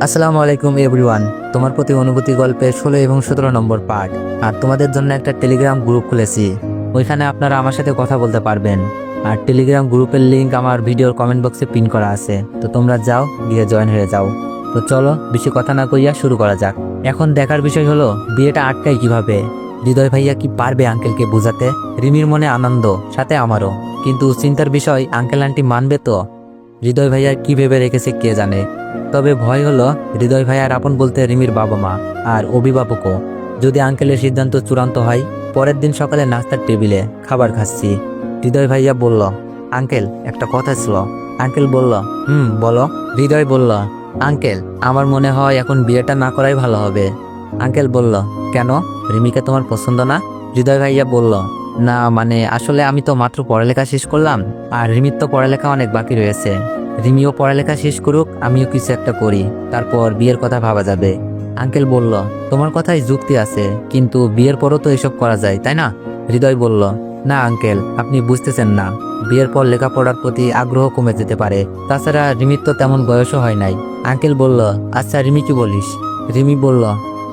আসসালামু আলাইকুম এভরিওয়ান। তোমার প্রতি অনুভূতি গল্পের ষোলো এবং সতেরো নম্বর পার্ট। আর তোমাদের জন্য একটা টেলিগ্রাম গ্রুপ খুলেছি। ওইখানে আপনারা আমার সাথে কথা বলতে পারবেন। আর টেলিগ্রাম গ্রুপের লিঙ্ক আমার ভিডিওর কমেন্ট বক্সে পিন করা আছে। তো তোমরা যাও, গিয়ে জয়েন হয়ে যাও। তো চলো, বেশি কথা না কইয়া শুরু করা যাক। এখন দেখার বিষয় হলো, বিয়েটা আটকায় কীভাবে? হৃদয় ভাইয়া কি পারবে আঙ্কেলকে বোঝাতে? রিমির মনে আনন্দ, সাথে আমারও। কিন্তু চিন্তার বিষয়, আঙ্কেল আন্টি মানবে তো? হৃদয় ভাইয়া কি ভেবে রেখেছে কে জানে? তবে ভয় হলো, হৃদয় ভাইয়ার আপন বলতে রিমির বাবা মা আর অভিভাবকও। যদি আঙ্কেলের সিদ্ধান্ত চূড়ান্ত হয়, পরের দিন সকালে নাস্তার টেবিলে খাবার খাচ্ছি। হৃদয় ভাইয়া বলল, আঙ্কেল, একটা কথা ছিল। আঙ্কেল বলল, হুম, বলো। হৃদয় বলল, আঙ্কেল, আমার মনে হয় এখন বিয়েটা না করাই ভালো হবে। আঙ্কেল বলল, কেন? রিমিকে তোমার পছন্দ না? হৃদয় ভাইয়া বলল না মানে আসলে আমি তো মাত্র পড়ালেখা শেষ করলাম, আর রিমির তো পড়ালেখা অনেক বাকি রয়েছে। রিমিও পড়ালেখা শেষ করুক, আমিও কিছু একটা করি, তারপর বিয়ের কথা ভাবা যাবে। আঙ্কেল বলল, তোমার কথাই যুক্তি আছে, কিন্তু বিয়ের পরও তো এসব করা যায়, তাই না? হৃদয় বলল, না আঙ্কেল, আপনি বুঝতেছেন না। বিয়ের পর লেখাপড়ার প্রতি আগ্রহ কমে যেতে পারে। তাছাড়া রিমির তো তেমন বয়সও হয় নাই। আঙ্কেল বলল আচ্ছা রিমি কি বলিস? রিমি বলল,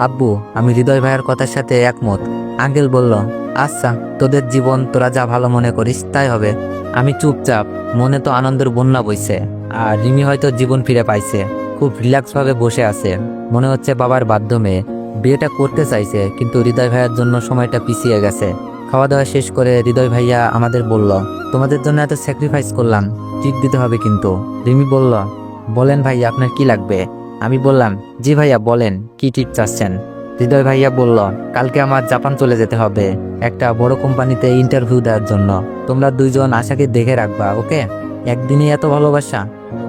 আব্বু, আমি হৃদয় ভাইয়ের কথার সাথে একমত। আঙ্কেল বলল আচ্ছা তোদের জীবন তোরা যা ভালো মনে করিস তাই হবে। আমি চুপচাপ, মনে তো আনন্দের বন্যা বইছে, আর রিমি হয়তো জীবন ফিরে পাইছে, খুব রিল্যাক্স ভাবে বসে আছে। মনে হচ্ছে বাবার বাধ্য মেয়ে। বিয়েটা করতে চাইছে, কিন্তু হৃদয় ভাইয়ার জন্য সময়টা পিছিয়ে গেছে। খাওয়া দাওয়া শেষ করে হৃদয় ভাইয়া আমাদের বলল, তোমাদের জন্য এত স্যাক্রিফাইস করলাম ট্রিট দিতে হবে কিন্তু। রিমি বলল, বলেন ভাইয়া, আপনার কি লাগবে? আমি বললাম, জি ভাইয়া, বলেন, কি টিপ চাচ্ছেন? হৃদয় ভাইয়া বলল, কালকে আমার জাপান চলে যেতে হবে। একটা বড় কোম্পানিতে ইন্টারভিউ দেওয়ার জন্য। তোমরা দুইজন আশাকে দেখে রাখবা, ওকে? একদিনই এত ভালোবাসা?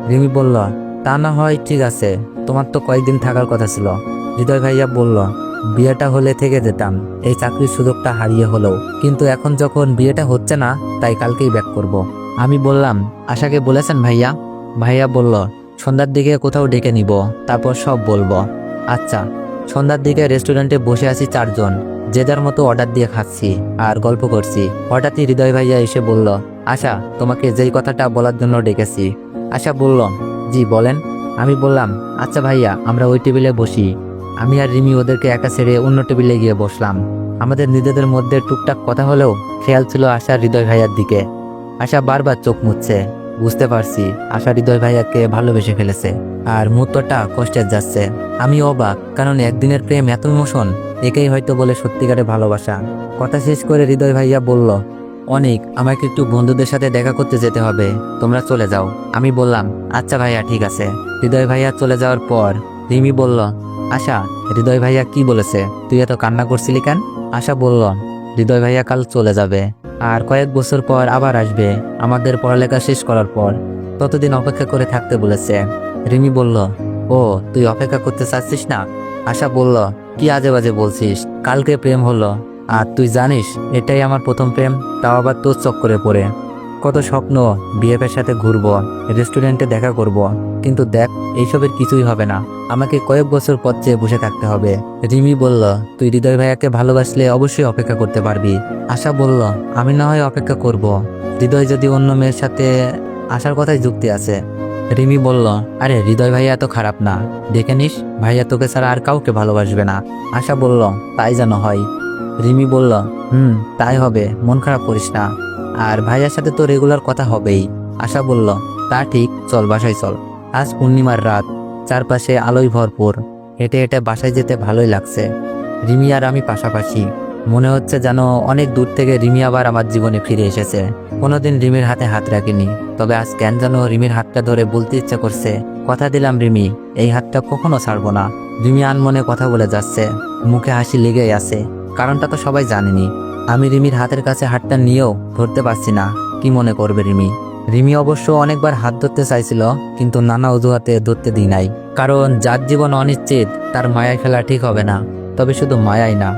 রিমি বলল, তা না হয়, ঠিক আছে। তোমার তো কয়েকদিন থাকার কথা ছিল। হৃদয় ভাইয়া বলল, বিয়েটা হলে থেকে যেতাম। এই চাকরির সুযোগটা হারিয়ে হলেও। কিন্তু এখন যখন বিয়েটা হচ্ছে না, তাই কালকেই ব্যাক করব। আমি বললাম, আশাকে বলেছেন ভাইয়া? ভাইয়া বলল, সন্ধ্যার দিকে কোথাও ডেকে নিব, তারপর সব বলব। আচ্ছা সন্ধ্যার দিকে রেস্টুরেন্টে বসে আছি চারজন। যে যার মতো অর্ডার দিয়ে খাচ্ছি আর গল্প করছি। হঠাৎই হৃদয় ভাইয়া এসে বলল, আশা, তোমাকে যেই কথাটা বলার জন্য ডেকেছি। আশা বলল, জি, বলেন। আমি বললাম আচ্ছা ভাইয়া, আমরা ওই টেবিলে বসি। আমি আর রিমি ওদেরকে একা ছেড়ে অন্য টেবিলে গিয়ে বসলাম। আমাদের নিজেদের মধ্যে টুকটাক কথা হলেও খেয়াল ছিল আশার হৃদয় ভাইয়ার দিকে। আশা বারবার চোখ মুছছে। বুঝতে পারছি আশা হৃদয় ভাইয়াকে ভালোবেসে ফেলেছে। আর মুহূর্তটা কষ্টের যাচ্ছে। আমি অবাক, কারণ একদিনের প্রেম এত ইমোশন, একেই হয়তো বলে সত্যিকারের ভালোবাসা। কথা শেষ করে হৃদয় ভাইয়া বলল, অনেক, আমাকে একটু বন্ধুদের সাথে দেখা করতে যেতে হবে। তোমরা চলে যাও। আমি বললাম আচ্ছা ভাইয়া, ঠিক আছে। হৃদয় ভাইয়া চলে যাওয়ার পর রিমি বলল, আশা, হৃদয় ভাইয়া কি বলেছে? তুই এত কান্না করছিলি কেন? আশা বলল, হৃদয় ভাইয়া কাল চলে যাবে। আর কয়েক বছর পর আবার আসবে। আমাদের পড়ালেখা শেষ করার পর ততদিন অপেক্ষা করে থাকতে বলেছে। রিমি বলল, ও, তুই অপেক্ষা করতে চাচ্ছিস না? আশা বলল, কি আজে বাজে বলছিস? কালকে প্রেম হলো। আর তুই জানিস, এটাই আমার প্রথম প্রেম, তাও আবার তোর চক্করে পড়ে। কত স্বপ্ন, বিএফের সাথে ঘুরবো, রেস্টুরেন্টে দেখা করব। কিন্তু দেখ, এইসবের কিছুই হবে না। আমাকে কয়েক বছর পর চেয়ে বসে থাকতে হবে। রিমি বলল, তুই হৃদয় ভাইয়াকে ভালোবাসলে অবশ্যই অপেক্ষা করতে পারবি। আশা বলল, আমি না হয় অপেক্ষা করব। হৃদয় যদি অন্য মেয়ের সাথে আসার কথাই যুক্তি আছে। রিমি বলল, আরে, হৃদয় ভাইয়া এত খারাপ না। দেখে নিস, ভাইয়া তোকে ছাড়া আর কাউকে ভালোবাসবে না। আশা বলল, তাই যেন হয়। রিমি বলল, হুম, তাই হবে। মন খারাপ করিস না। আর ভাইয়ার সাথে তো রেগুলার কথা হবেই। আশা বলল, তা ঠিক, চল বাসায় চল। আজ পূর্ণিমার রাত, চারপাশে আলোয় ভরপুর। হেঁটে হেঁটে বাসায় যেতে ভালোই লাগছে। রিমি আর আমি পাশাপাশি। মনে হচ্ছে যেন অনেক দূর থেকে রিমি আবার আমার জীবনে ফিরে এসেছে। কোনোদিন রিমির হাতে হাত রাখিনি, তবে আজ কেন যেন রিমির হাতটা ধরে বলতে ইচ্ছা করছে। কথা দিলাম রিমি, এই হাতটা কখনো ছাড়বো না। রিমি আনমনে কথা বলে যাচ্ছে। মুখে হাসি লেগেই আছে, কারণটা তো সবাই জানেনি। আমি রিমির হাতের কাছে হাতটা নিয়েও ধরতে পারছি না। কি মনে করবে রিমি? রিমি অবশ্য অনেকবার হাত ধরতে চাইছিল, কিন্তু নানা অজুহাতে ধরতে দিই নাই। কারণ যার জীবন অনিশ্চিত, তার মায়ায় খেলা ঠিক হবে না। তবে শুধু মায়াই না,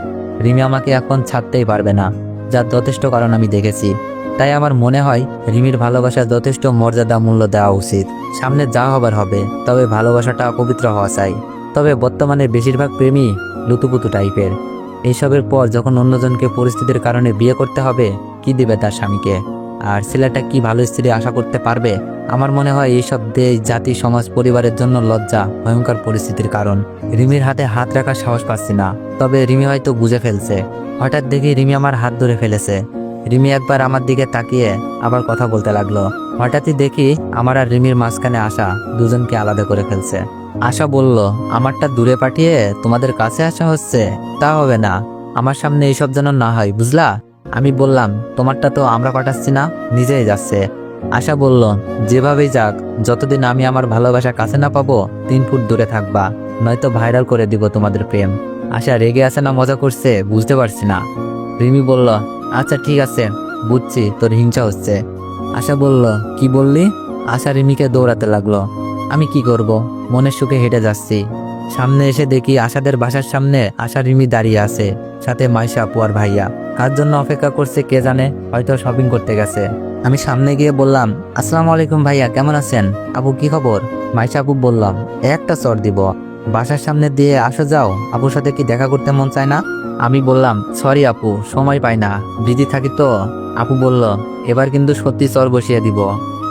রিমি আমাকে এখন ছাড়তেই পারবে না, যার যথেষ্ট কারণ আমি দেখেছি। তাই আমার মনে হয়, রিমির ভালোবাসার যথেষ্ট মর্যাদা মূল্য দেওয়া উচিত। সামনে যা হবার হবে, তবে ভালোবাসাটা পবিত্র হওয়া চাই। তবে বর্তমানে বেশিরভাগ প্রেমী লুতুপুতু টাইপের এইসবের পর যখন অন্যজনকে পরিস্থিতির কারণে বিয়ে করতে হবে, কি দিবে তার স্বামীকে? আর ছেলেটা কি ভালো স্ত্রী আশা করতে পারবে? আমার মনে হয় এইসব দেশ, জাতি, সমাজ, পরিবারের জন্য লজ্জা, ভয়ঙ্কর পরিস্থিতির কারণ। রিমির হাতে হাত রাখার সাহস পাচ্ছি না, তবে রিমি হয়তো বুঝে ফেলছে। হঠাৎ দেখি রিমি আমার হাত ধরে ফেলেছে। রিমি একবার আমার দিকে তাকিয়ে আবার কথা বলতে লাগল। হঠাৎই দেখি আমার আর রিমির মাঝখানে আসা দুজনকে আলাদা করে ফেলছে। আশা বলল, আমারটা দূরে পাঠিয়ে তোমাদের কাছে আসা হচ্ছে। তা হবে না। আমার সামনে এইসব যেন না হয়, বুঝলা? আমি বললাম, তোমারটা তো আমরা পাঠাচ্ছি না, নিজেই যাচ্ছে। আশা বলল, যেভাবেই যাক, যতদিন আমি আমার ভালোবাসা কাছে না পাবো, তিন ফুট দূরে থাকবা। নয়তো ভাইরাল করে দিব তোমাদের প্রেম। আশা রেগে আছে না মজা করছে, বুঝতে পারছি না। রিমি বলল আচ্ছা ঠিক আছে, বুঝছি, তোর হিংসা হচ্ছে। আশা বলল, কি বললি? আশা রিমিকে দৌড়াতে লাগল। আমি কি করব? মনের সুখে হেঁটে যাচ্ছি। সামনে এসে দেখি আশাদের বাসার সামনে আশা রিমি দাঁড়িয়ে আছে, সাথে মাইশা আপু আর ভাইয়া। কার জন্য অপেক্ষা করছে কে জানে, হয়তো শপিং করতে গেছে। আমি সামনে গিয়ে বললাম, আসসালামু আলাইকুম ভাইয়া, কেমন আছেন? আপু, কি খবর? মাইশা আপু বললাম, একটা চর দিব। বাসার সামনে দিয়ে আসা যাও, আপুর সাথে কি দেখা করতে মন চায় না? আমি বললাম, সরি আপু, সময় পাই না, বিজি থাকি তো। আপু বলল, এবার কিন্তু সত্যি চর বসিয়ে দিব।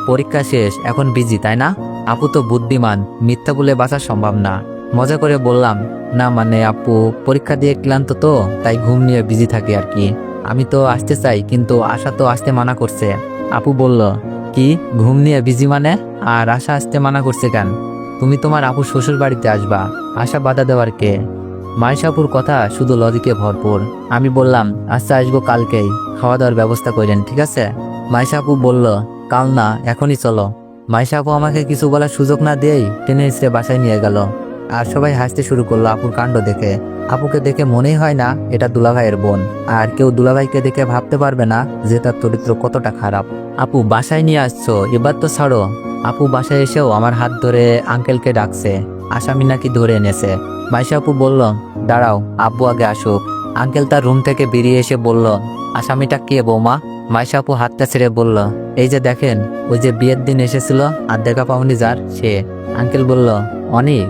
পরীক্ষা শেষ, এখন বিজি, তাই না? আপু তো বুদ্ধিমান, মিথ্যা বলে বাঁচা সম্ভব না। মজা করে বললাম, না মানে আপু, পরীক্ষা দিয়ে ক্লান্ত তো, তাই ঘুম নিয়ে বিজি থাকি আর কি আমি তো আসতে চাই, কিন্তু আশা তো আসতে মানা করছে। আপু বলল, কি, ঘুম নিয়ে বিজি মানে? আর আশা আসতে মানা করছে কেন? তুমি তোমার আপু শ্বশুর বাড়িতে আসবা, আশা বাধা দেওয়ার কে? মাইশাপুর কথা শুধু লজিকে ভরপুর। আমি বললাম আচ্ছা আসব কালকেই খাওয়া দাওয়ার ব্যবস্থা করেন ঠিক আছে? মাইশাপু বলল, কাল না, এখনই চলো। মাইশাপু আমাকে কিছু বলার সুযোগ না দিয়েই টেনে ইসরে বাসায় নিয়ে গেল। আর সবাই হাসতে শুরু করল আপুর কাণ্ড দেখে। আপুকে দেখে মনেই হয় না, এটা দুলাভাইয়ের বোন। আর কেউ দুলাভাইকে দেখে ভাবতে পারবে না যে তার চরিত্র কতটা খারাপ। আপু, বাসায় নিয়ে আসছো, এবার তো ছাড়ো। আপু বাসায় এসেও আমার হাত ধরে আঙ্কেলকে ডাকছে। আসামি নাকি ধরে এনেছে। মাইশা আপু বলল, দাঁড়াও আব্বু আগে আসুক। আঙ্কেল তার রুম থেকে বেরিয়ে এসে বলল, আসামিটা কে বৌমা? মাইশা আপু হাতটা ছেড়ে বলল, এই যে দেখেন, ওই যে বিয়ের দিন এসেছিল আর দেখা পাওনি যার সে। আঙ্কেল বলল, অনেক?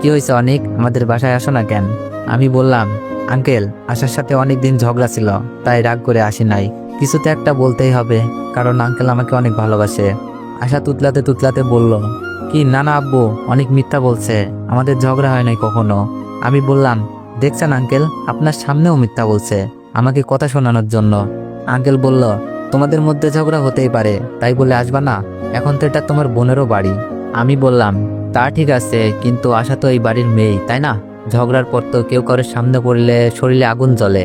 কি হয়েছে অনেক? আমাদের বাসায় আসো না কেন? আমি বললাম, আঙ্কেল, আসার সাথে অনেক দিন ঝগড়া ছিল, তাই রাগ করে আসি নাই। কিছুতে একটা বলতেই হবে, কারণ আঙ্কেল আমাকে অনেক ভালোবাসে। আশা তুতলাতে তুতলাতে বলল, কি, না না আব্বু, অনেক মিথ্যা বলছে, আমাদের ঝগড়া হয় নাই কখনো। আমি বললাম দেখছেন আঙ্কেল, আপনার সামনেও মিথ্যা বলছে, আমাকে কথা শোনানোর জন্য। আঙ্কেল বলল, তোমাদের মধ্যে ঝগড়া হতেই পারে, তাই বলে আসবা না? এখন তো এটা তোমার বোনেরও বাড়ি। আমি বললাম, তা ঠিক আছে, কিন্তু আশা তো এই বাড়ির মেয়েই, তাই না? ঝগড়ার পর তো কেউ কারোর সামনে পড়লে শরীরে আগুন জ্বলে,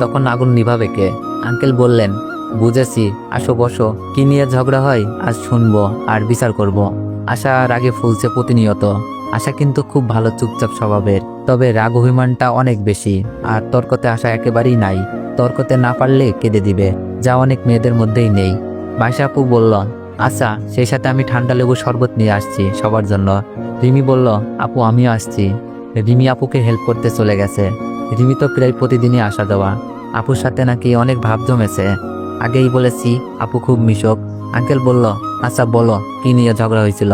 তখন আগুন নিভাবে কে? আঙ্কেল বললেন, বুঝেছি, আসো বসো, কি নিয়ে ঝগড়া হয়, আজ শুনব আর বিচার করব। আশা রাগে ফুলছে প্রতিনিয়ত। আশা কিন্তু খুব ভালো চুপচাপ স্বভাবের। তবে রাগ অভিমানটা অনেক বেশি, আর তর্কতে আশা একেবারেই নাই। তর্কতে না পারলে কেঁদে দিবে, যা অনেক মেয়েদের মধ্যেই নেই। মাইশা আপু বলল আচ্ছা সেই সাথে আমি ঠান্ডা লেবু শরবত নিয়ে আসছি সবার জন্য। রিমি বলল, আপু, আমিও আসছি। রিমি আপুকে হেল্প করতে চলে গেছে। রিমি তো প্রায় প্রতিদিনই আসা যাওয়া আপুর সাথে নাকি অনেক ভাব জমেছে। আগেই বলেছি, আপু খুব মিশক। আঙ্কেল বলল আচ্ছা বলো, কি নিয়ে ঝগড়া হয়েছিল?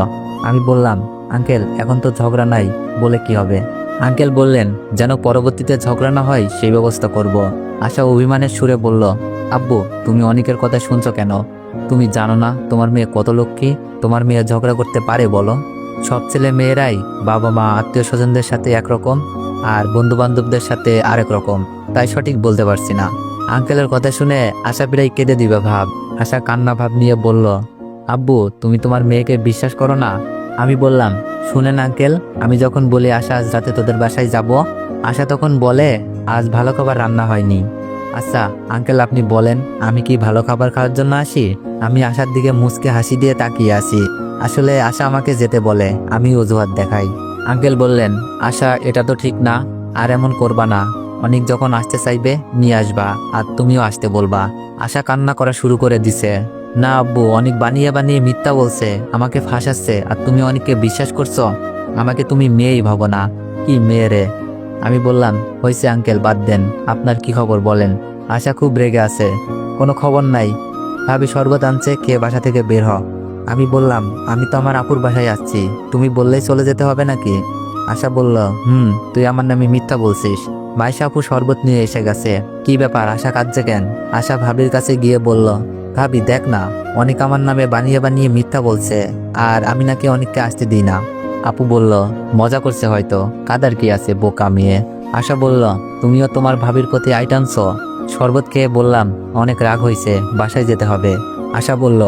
আমি বললাম আঙ্কেল, এখন তো ঝগড়া নাই, বলে কি হবে? আঙ্কেল বললেন, যেন পরবর্তীতে ঝগড়া না হয়, সেই ব্যবস্থা করব। আশা অভিমানের সুরে বলল, আব্বু, তুমি অনেকের কথা শুনছো কেন? তুমি জানো না তোমার মেয়ে কত লক্ষ্মী? তোমার মেয়ে ঝগড়া করতে পারে, বলো? সব ছেলে মেয়েরাই বাবা মা, আত্মীয় স্বজনদের সাথে একরকম, আর বন্ধু বান্ধবদের সাথে আরেক রকম। তাই সঠিক বলতে পারছি না। আঙ্কেলের কথা শুনে আশা প্রায় কেঁদে দিবে ভাব। আশা কান্না ভাব নিয়ে বলল, আব্বু, তুমি তোমার মেয়েকে বিশ্বাস করো না? আমি বললাম শুনেন আঙ্কেল আমি যখন বলি আশা আজ রাতে তোদের বাসায় যাব, আশা তখন বলে, আজ ভালো খাবার রান্না হয়নি। আচ্ছা আঙ্কেল আপনি বলেন, আমি কি ভালো খাবার খাওয়ার জন্য আসি? আমি আশার দিকে মুচকে হাসি দিয়ে তাকিয়ে আসি আসলে আশা আমাকে যেতে বলে, আমি অজুহাত দেখাই। আঙ্কেল বললেন, আশা, এটা তো ঠিক না, আর এমন করবা না। অনেক যখন আসতে চাইবে, নিয়ে আসবা, আর তুমিও আসতে বলবা। আশা কান্না করা শুরু করে দিছে। না আব্বু, অনেক বানিয়ে বানিয়ে মিথ্যা বলছে, আমাকে ফাঁসাচ্ছে, আর তুমি অনেককে বিশ্বাস করছ? আমাকে তুমি মেয়েই ভাবো না। কি মেয়ে রে? আমি বললাম হয়েছে আঙ্কেল, বাদ দেন, আপনার কি খবর বলেন? আশা খুব রেগে আছে, কোনো খবর নাই। ভাবি শরবত আনছে, খেয়ে বাসা থেকে বের হ। আমি বললাম, আমি তো আমার আপুর বাসায় আসছি, তুমি বললেই চলে যেতে হবে নাকি? আশা বলল, হুম, তুই আমার নামে মিথ্যা বলছিস। মাইশা আপু শরবত নিয়ে এসে গেছে, কি ব্যাপার, আশা কাঁদছে কেন? আশা ভাবির কাছে গিয়ে বলল ভাবি, দেখ না, অনেক আমার নামে বানিয়ে বানিয়ে মিথ্যা বলছে, আর আমি নাকি অনেককে আসতে দিই না। আপু বলল, মজা করছে হয়তো, কাদার কি আছে বোকা মেয়ে? আশা বলল, তুমিও তোমার ভাবির প্রতি আইটানছ শরবত খেয়ে বললাম, অনেক রাগ হয়েছে বাসায় যেতে হবে। আশা বলল,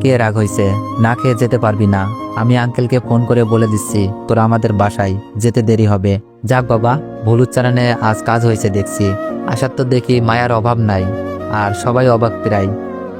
কে রাগ হয়েছে না খেয়ে যেতে পারবি না। আমি আঙ্কেলকে ফোন করে বলে দিচ্ছি, তোরা আমাদের বাসায় যেতে দেরি হবে। যাক বাবা, ভুল উচ্চারণে আজ কাজ হয়েছে দেখছি। আশার তো দেখি মায়ার অভাব নাই, আর সবাই অবাক প্রায়।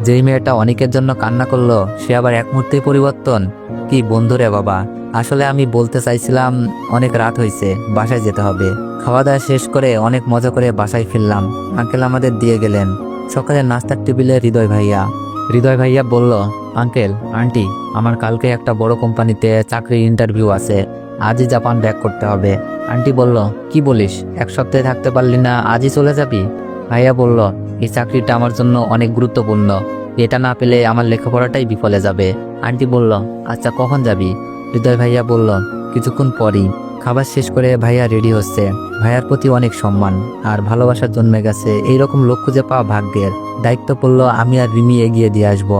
যেই মেয়েটা অনেকের জন্য কান্না করল, সে আবার এক মুহূর্তে পরিবর্তন। কি বন্ধুরে বাবা, আসলে আমি বলতে চাইছিলাম, অনেক রাত হয়েছে বাসায় যেতে হবে। খাওয়া দাওয়া শেষ করে অনেক মজা করে বাসায় ফিরলাম। আঙ্কেল আমাদের দিয়ে গেলেন। সকালে নাস্তার টেবিলে হৃদয় ভাইয়া। হৃদয় ভাইয়া বলল, আঙ্কেল, আন্টি, আমার কালকে একটা বড় কোম্পানিতে চাকরির ইন্টারভিউ আছে। আজই জাপান ব্যাক করতে হবে। আন্টি বলল, কি বলিস, এক সপ্তাহে থাকতে পারলি না, আজই চলে যাবি? ভাইয়া বলল এই চাকরিটা আমার জন্য অনেক গুরুত্বপূর্ণ। এটা না পেলে আমার লেখাপড়াটাই বিফলে যাবে। আন্টি বলল আচ্ছা কখন যাবি? হৃদয় ভাইয়া বলল, কিছুক্ষণ পরই। খাবার শেষ করে ভাইয়া রেডি হচ্ছে। ভাইয়ার প্রতি অনেক সম্মান, আর ভালোবাসা জন্মে গেছে এইরকম লোক খুঁজে পাওয়া ভাগ্যের। দায়িত্ব পড়ল আমি আর রিমি এগিয়ে দিয়ে আসব।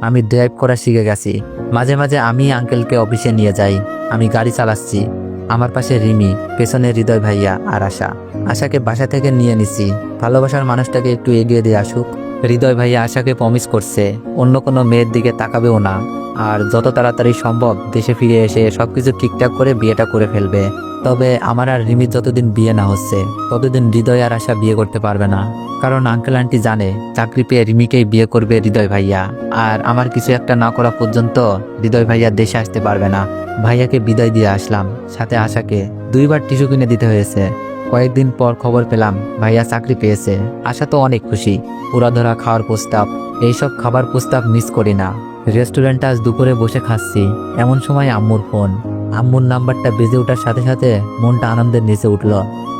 আমি ড্রাইভ করা শিখে গেছি। মাঝে মাঝে আমি আঙ্কেলকে অফিসে নিয়ে যাই। আমি গাড়ি চালাচ্ছি। আমার পাশে রিমি, পেছনে হৃদয় ভাইয়া আর আশা। আশাকে বাসা থেকে নিয়ে নিছি। ভালোবাসার মানুষটাকে একটু এগিয়ে দিয়ে আসুক। হৃদয় ভাইয়া আশাকে প্রমিস করছে, অন্য কোনো মেয়ের দিকে তাকাবেও না। আর যত তাড়াতাড়ি সম্ভব দেশে ফিরে এসে সবকিছু ঠিকঠাক করে বিয়েটা করে ফেলবে। তবে আমার আর রিমির যতদিন বিয়ে না হচ্ছে, ততদিন হৃদয় আর আশা বিয়ে করতে পারবে না। কারণ আঙ্কেল আন্টি জানে, চাকরি পেয়ে রিমিকেই বিয়ে করবে হৃদয় ভাইয়া। আর আমার কিছু একটা না করা পর্যন্ত হৃদয় ভাইয়া দেশে আসতে পারবে না। ভাইয়াকে বিদায় দিয়ে আসলাম। সাথে আশাকে দুইবার টিস্যু কিনে দিতে হয়েছে। কয়েকদিন পর খবর পেলাম, ভাইয়া চাকরি পেয়েছে। আশা তো অনেক খুশি। পুরাধরা খাওয়ার প্রস্তাব। এইসব খাবার প্রস্তাব মিস করি না। রেস্টুরেন্টে আজ দুপুরে বসে খাচ্ছি। এমন সময় আম্মুর ফোন। আম্মুর নাম্বারটা বেজে ওঠার সাথে সাথে মনটা আনন্দের নিচে উঠল।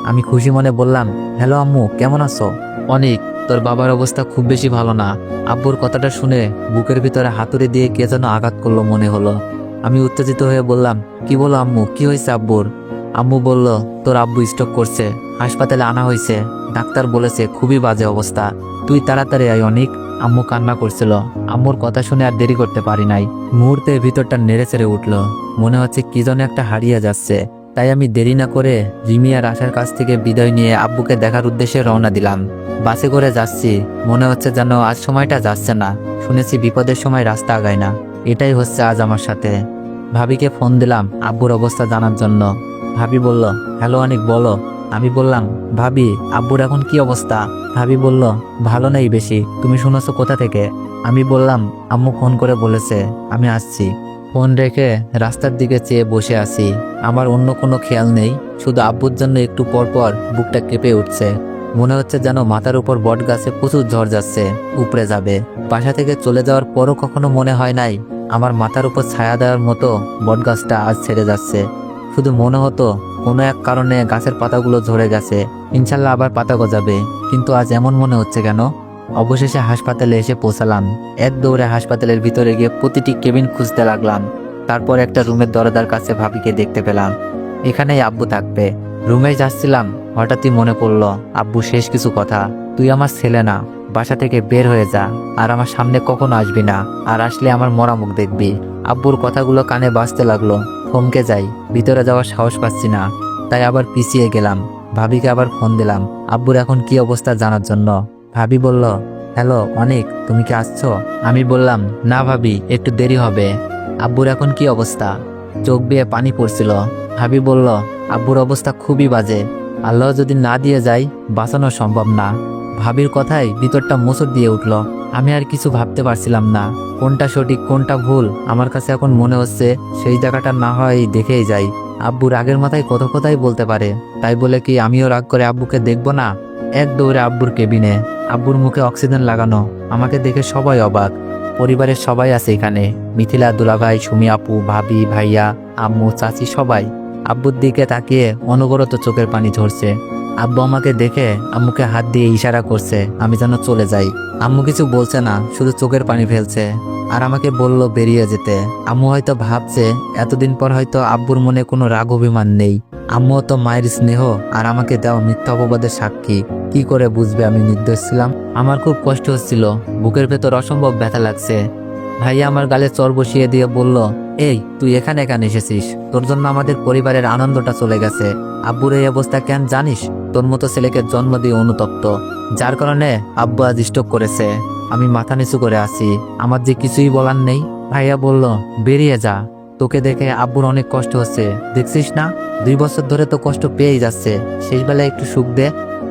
আমি খুশি মনে বললাম, হ্যালো আম্মু, কেমন আছো? অনেক। তোর বাবার অবস্থা খুব বেশি ভালো না। আব্বুর কথাটা শুনে বুকের ভিতরে হাতুড়ি দিয়ে কে যেন আঘাত করল মনে হলো। আমি উত্তেজিত হয়ে বললাম, কি বলো আম্মু, কি হয়েছে আব্বুর? আম্মু বলল, তোর আব্বু স্ট্রোক করছে, হাসপাতালে আনা হয়েছে। ডাক্তার বলেছে, খুবই বাজে অবস্থা। তুই তাড়াতাড়ি আয় অনেক। আম্মু কান্না করছিল। আম্মুর কথা শুনে আর দেরি করতে পারি নাই। মুহূর্তে ভিতরটা নেড়ে চেড়ে উঠল। মনে হচ্ছে কি যেন একটা হারিয়ে যাচ্ছে। তাই আমি দেরি না করে রিমি আর আশার কাছ থেকে বিদায় নিয়ে আব্বুকে দেখার উদ্দেশ্যে রওনা দিলাম। বাসে করে যাচ্ছি। মনে হচ্ছে যেন আজ সময়টা যাচ্ছে না। শুনেছি বিপদের সময় রাস্তা আগায় না। এটাই হচ্ছে আজ আমার সাথে। ভাবিকে ফোন দিলাম আব্বুর অবস্থা জানার জন্য। ভাবি বলল, হ্যালো অনেক, বলো। আমি বললাম, ভাবি, আব্বুর এখন কি অবস্থা? ভাবি বলল, ভালো নেই বেশি, তুমি শুনেছো কোথা থেকে? আমি বললাম, আম্মু ফোন করে বলেছে, আমি আসছি। ফোন রেখে রাস্তার দিকে চেয়ে বসে আছি। আমার অন্য কোনো খেয়াল নেই, শুধু আব্বুর জন্য একটু পর পর বুকটা কেঁপে উঠছে। মনে হচ্ছে যেন মাথার উপর বট গাছে প্রচুর ঝড় যাচ্ছে উপরে যাবে। বাসা থেকে চলে যাওয়ার পরও কখনো মনে হয় নাই, আমার মাথার উপর ছায়া দেওয়ার মতো বট গাছটা আজ ছেড়ে যাচ্ছে। শুধু মনে হতো কোনো এক কারণে গাছের পাতাগুলো ঝরে গেছে। ইনশাল্লাহ আবার পাতা গজাবে। কিন্তু আজ এমন মনে হচ্ছে কেন? অবশেষে হাসপাতালে এসে পৌঁছালাম। এক দৌড়ে হাসপাতালের ভিতরে গিয়ে প্রতিটি কেবিন খুঁজতে লাগলাম। তারপর একটা রুমের দরদার কাছে ভাবিকে দেখতে পেলাম। এখানেই আব্বু থাকবে। রুমে যাচ্ছিলাম। হঠাৎই মনে পড়ল, আব্বু, শেষ কিছু কথা। তুই আমার ছেলে না। বাসা থেকে বের হয়ে যা। আর আমার সামনে কখনো আসবি না। আর আসলে আমার মরা মুখ দেখবি। আব্বুর কথাগুলো কানে বাজতে লাগল। থমকে যাই, ভিতরে যাওয়ার সাহস পাচ্ছি না। তাই আবার পিছিয়ে গেলাম। ভাবিকে আবার ফোন দিলাম, আব্বুর এখন কি অবস্থা জানার জন্য? ভাবি বলল, হ্যালো, অনেক, তুমি কি আসছো? আমি বললাম, না ভাবি, একটু দেরি হবে। আব্বুর এখন কি অবস্থা? চোখ বেয়ে পানি পড়ছিল। ভাবি বলল, আব্বুর অবস্থা খুবই বাজে। আল্লাহ যদি না দিয়ে যায়, বাঁচানো সম্ভব না। ভাবির কথায় ভিতরটা মোচর দিয়ে উঠল। আমি আর কিছু ভাবতে পারছিলাম না। কোনটা সঠিক, কোনটা ভুল, আমার কাছে এখন মনে হচ্ছে সেই জায়গাটা না হয় দেখেই যাই। আব্বু রাগের মাথায় কত কথাই বলতে পারে, তাই বলে কি আমিও রাগ করে আব্বুকে দেখব না? এক দৌড়ে আব্বুর কেবিনে। আব্বুর মুখে অক্সিজেন লাগানো। আমাকে দেখে সবাই অবাক। পরিবারের সবাই আছে এখানে। মিথিলা, দুলাভাই, সুমি আপু, ভাবি, ভাইয়া, আম্মু, চাচি সবাই। আব্বুর দিকে তাকিয়ে অনবরত চোখের পানি ঝরছে। আব্বু আমাকে দেখে আম্মুকে হাত দিয়ে ইশারা করছে, আমি যেন চলে যাই। আম্মু কিছু বলছে না, শুধু চোখের পানি ফেলছে। আর আমাকে বলল বেরিয়ে যেতে। আম্মু হয়তো ভাবছে, এতদিন পর হয়তো আব্বুর মনে কোনো রাগ অভিমান নেই। আম্মু তো মায়ের স্নেহ, আর আমাকে দেওয়া মিথ্যা অপবাদের সাক্ষী। কি করে বুঝবে আমি নির্দোষ ছিলাম? আমার খুব কষ্ট হচ্ছিল। বুকের ভেতর অসম্ভব ব্যথা লাগছে। ভাইয়া আমার গালে চর বসিয়ে দিয়ে বলল, এই, তুই এখানে কেন এসেছিস? তোর জন্য আমাদের পরিবারের আনন্দটা চলে গেছে। আব্বুর এই অবস্থা কেন জানিস? তোর মতো ছেলেকে জন্ম দিয়ে অনুতপ্ত, যার কারণে আব্বু আজ স্টক করেছে। আমি মাথা নিচু করে আছি, আমার যে কিছুই বলার নেই। ভাইয়া বলল, বেরিয়ে যা, তোকে দেখে আব্বুর অনেক কষ্ট হচ্ছে। দেখছিস না, দুই বছর ধরে তো কষ্ট পেয়েই যাচ্ছে। শেষ বেলায় একটু সুখ দে,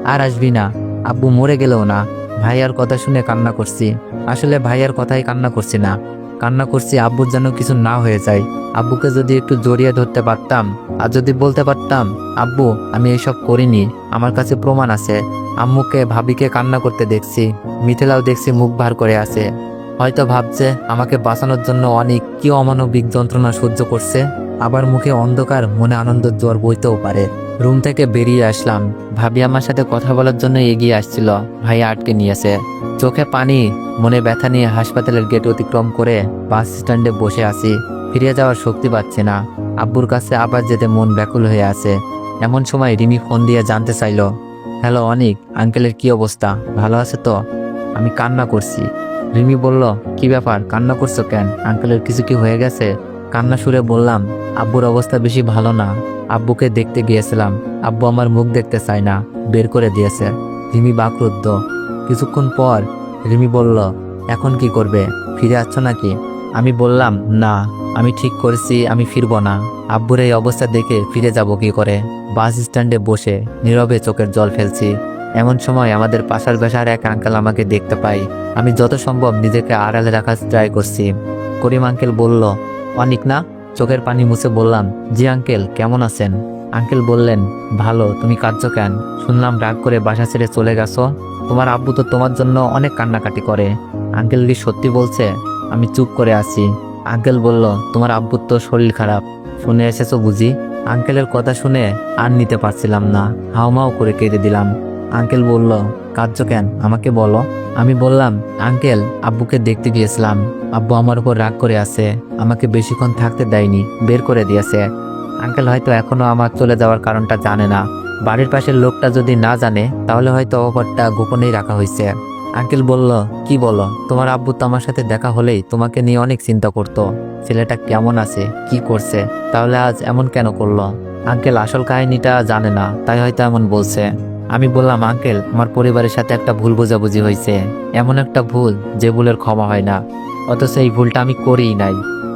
আর আসবি না। আব্বু মরে গেলেও না। ভাইয়ার কথা শুনে কান্না করছি। আসলে ভাইয়ার কথাই কান্না করছি না। কান্না করছি আব্বুর যেন কিছু না হয়ে যায়। আব্বুকে যদি একটু জড়িয়ে ধরতে পারতাম, আর যদি বলতে পারতাম, আব্বু, আমি এইসব করিনি। আমার কাছে প্রমাণ আছে। আম্মুকে, ভাবিকে কান্না করতে দেখছি। মিথিলাও দেখছি মুখ ভার করে আছে। হয়তো ভাবছে, আমাকে বাঁচানোর জন্য অনেক কি অমানবিক যন্ত্রণা সহ্য করছে। আবার মুখে অন্ধকার, মনে আনন্দের জ্বর বইতেও পারে। রুম থেকে বেরিয়ে আসলাম। ভাবি আমার সাথে কথা বলার জন্য এগিয়ে আসছিল। ভাইয়া আটকে নিয়েছে। চোখে পানি, মনে ব্যথা নিয়ে হাসপাতালের গেট অতিক্রম করে বাস স্ট্যান্ডে বসে আছি। ফিরে যাওয়ার শক্তি পাচ্ছি না। আব্বুর কাছে আবার যেতে মন ব্যাকুল হয়ে আছে। এমন সময় রিমি ফোন দিয়ে জানতে চাইলো, হ্যালো অনিক, আঙ্কেলের কি অবস্থা? ভালো আছে তো? আমি কান্না করছি। রিমি বলল, কি ব্যাপার? কান্না করছ কেন? আঙ্কেলের কিছু কি হয়ে গেছে? কান্না সুরে বললাম, আব্বুর অবস্থা বেশি ভালো না। আব্বুকে দেখতে গিয়েছিলাম। আব্বু আমার মুখ দেখতে চায় না, বের করে দিয়েছে। রিমি বাকরুদ্ধ। কিছুক্ষণ পর রিমি বলল, এখন কি করবে? ফিরে আসছো নাকি? আমি বললাম, না, আমি ঠিক করেছি, আমি ফিরবো না। আব্বুর এই অবস্থা দেখে ফিরে যাব কি করে? বাস স্ট্যান্ডে বসে নীরবে চোখের জল ফেলছি। এমন সময় আমাদের পাশার বেশার এক আঙ্কেল আমাকে দেখতে পাই আমি যত সম্ভব নিজেকে আড়ালে রাখার ট্রাই করছি। করিম আঙ্কেল বলল, অনিক না? চোখের পানি মুছে বললাম, জি আঙ্কেল, কেমন আছেন? আঙ্কেল বললেন, ভালো, তুমি কাঁদছো কেন? শুনলাম রাগ করে বাসা ছেড়ে চলে গেছো। তোমার আব্বু তো তোমার জন্য অনেক কান্নাকাটি করে। আঙ্কেল কি সত্যি বলছে? আমি চুপ করে আছি। আঙ্কেল বলল, তোমার আব্বুর তো শরীর খারাপ। শুনে এসেছ বুঝি? আঙ্কেলের কথা শুনে আর নিতে পারছিলাম না। হাওমাও করে কেঁদে দিলাম। আঙ্কেল বলল, কাঁদছো কেন? আমাকে বলো। আমি বললাম, আঙ্কেল, আব্বুকে দেখতে গিয়েছিলাম। আব্বু আমার উপর রাগ করে আছে। আমাকে বেশিক্ষণ থাকতে দেয়নি, বের করে দিয়েছে। আঙ্কেল হয়তো এখনও আমার চলে যাওয়ার কারণটা জানে না। বাড়ির পাশের লোকটা যদি না জানে, তাহলে হয়তো অপরটা গোপনেই রাখা হয়েছে। আঙ্কেল বলল, কি বলো? তোমার আব্বু তো আমার সাথে দেখা হলেই তোমাকে নিয়ে অনেক চিন্তা করতো। ছেলেটা কেমন আছে? কি করছে? তাহলে আজ এমন কেন করল? আঙ্কেল, আসল কাহিনীটা জানে না, তাই হয়তো এমন বলছে। আমি বললাম, আঙ্কেল, আমার পরিবারের সাথে একটা ভুল বোঝাবুঝি হয়েছে। এমন একটা ভুল যে ভুলের ক্ষমা হয় না। অথচ এই ভুলটা আমি করিই নাই।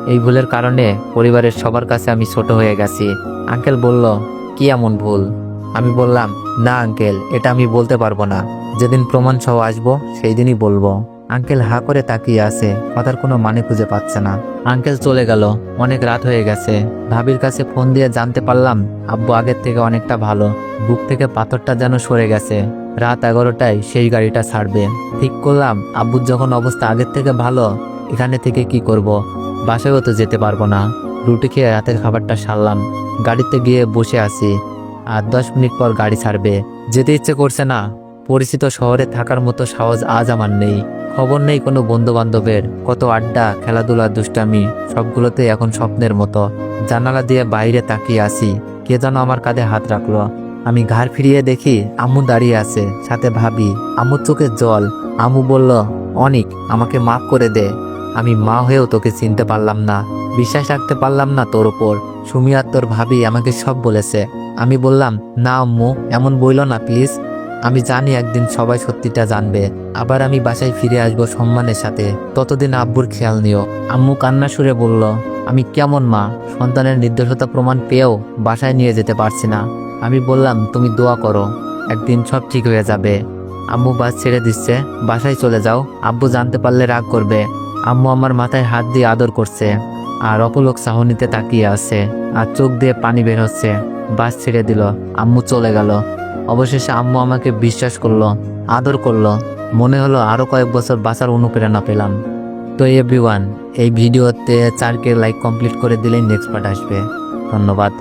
এই ভুলের কারণে পরিবারের সবার কাছে আমি ছোট হয়ে গেছি। আঙ্কেল বলল, কি এমন ভুল? আমি বললাম, না, আঙ্কেল, এটা আমি বলতে পারব না। যেদিন প্রমাণ সহ আসব সেই দিনই বলব। আঙ্কেল হা করে তাকিয়ে আছে, কথার কোনো মানে খুঁজে পাচ্ছে না। আঙ্কেল চলে গেল, অনেক রাত হয়ে গেছে। ভাবির কাছে ফোন দিয়ে জানতে পারলাম, আব্বু আগের থেকে অনেকটা ভালো। বুক থেকে পাথরটা যেন সরে গেছে। রাত এগারোটায় সেই গাড়িটা ছাড়বে। ঠিক করলাম, আব্বুর যখন অবস্থা আগের থেকে ভালো, এখানে থেকে কি করব। বাসায়ও তো যেতে পারব না। রুটি খেয়ে রাতের খাবারটা সারলাম। গাড়িতে গিয়ে বসে আছি। আর দশ মিনিট পর গাড়ি ছাড়বে। যেতে ইচ্ছে করছে না। পরিচিত শহরে থাকার মতো সাহস আজ আমার নেই। খবর নেই কোনো বন্ধু বান্ধবের কত আড্ডা, খেলাধুলা, দুষ্টামি, সবগুলোতে এখন স্বপ্নের মতো। জানালা দিয়ে বাইরে তাকিয়ে আসি কে যেন আমার কাঁধে হাত রাখল। আমি ঘাড় ফিরিয়ে দেখি আম্মু দাঁড়িয়ে আছে। সাথে ভাবি, আম্মুর চোখে জল। আম্মু বলল, অনিক, আমাকে মাফ করে দে। আমি মা হয়েও তোকে চিনতে পারলাম না, বিশ্বাস রাখতে পারলাম না তোর ওপর। সুমি আর তোর ভাবি আমাকে সব বলেছে। আমি বললাম, না আম্মু, এমন বইল না প্লিজ। আমি জানি একদিন সবাই সত্যিটা জানবে। আবার আমি বাসায় ফিরে আসব সম্মানের সাথে। ততদিন আব্বুর খেয়াল নিও। আম্মু কান্না সুরে বলল, আমি কেমন মা? সন্তানের নির্দোষতা প্রমাণ পেয়েও বাসায় নিয়ে যেতে পারছি না। আমি বললাম, তুমি দোয়া করো, একদিন সব ঠিক হয়ে যাবে। আম্মু বাস ছেড়ে দিচ্ছে, বাসায় চলে যাও। আব্বু জানতে পারলে রাগ করবে। আম্মু আমার মাথায় হাত দিয়ে আদর করছে, আর অপলোক সাহনিতে তাকিয়ে আছে, আর চোখ দিয়ে পানি বের হচ্ছে। বাস ছেড়ে দিল, আম্মু চলে গেল। অবশেষে আম্মু আমাকে বিশ্বাস করল, আদর করল। মনে হলো আরও কয়েক বছর বাঁচার অনুপ্রেরণা পেলাম। তো এভরিওয়ান এই ভিডিওতে চারকে লাইক কমপ্লিট করে দিলেই নেক্সট পার্ট আসবে। ধন্যবাদ।